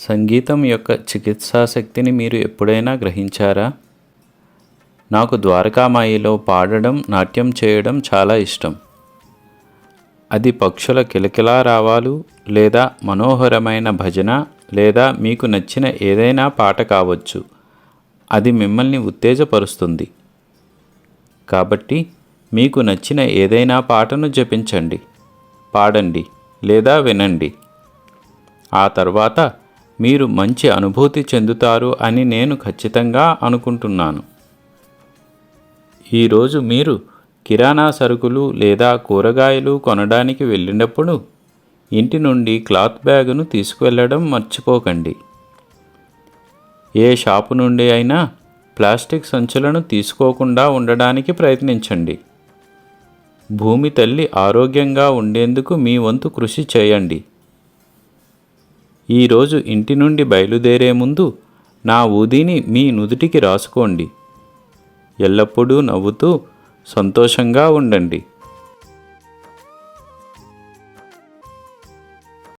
సంగీతం యొక్క చికిత్సా శక్తిని మీరు ఎప్పుడైనా గ్రహించారా? నాకు ద్వారకామాయిలో పాడడం నాట్యం చేయడం చాలా ఇష్టం. అది పక్షుల కిలకిలా రావాలు లేదా మనోహరమైన భజన లేదా మీకు నచ్చిన ఏదైనా పాట కావచ్చు. అది మిమ్మల్ని ఉత్తేజపరుస్తుంది. కాబట్టి మీకు నచ్చిన ఏదైనా పాటను జపించండి పాడండి లేదా వినండి. ఆ తర్వాత మీరు మంచి అనుభూతి చెందుతారు అని నేను ఖచ్చితంగా అనుకుంటున్నాను. ఈరోజు మీరు కిరాణా సరుకులు లేదా కూరగాయలు కొనడానికి వెళ్ళినప్పుడు ఇంటి నుండి క్లాత్ బ్యాగును తీసుకువెళ్ళడం మర్చిపోకండి. ఏ షాపు నుండి అయినా ప్లాస్టిక్ సంచులను తీసుకోకుండా ఉండడానికి ప్రయత్నించండి. భూమి తల్లి ఆరోగ్యంగా ఉండేందుకు మీ వంతు కృషి చేయండి. ఈరోజు ఇంటి నుండి బయలుదేరే ముందు నా ఊదిని మీ నుదుటికి రాసుకోండి. ఎల్లప్పుడూ నవ్వుతూ సంతోషంగా ఉండండి.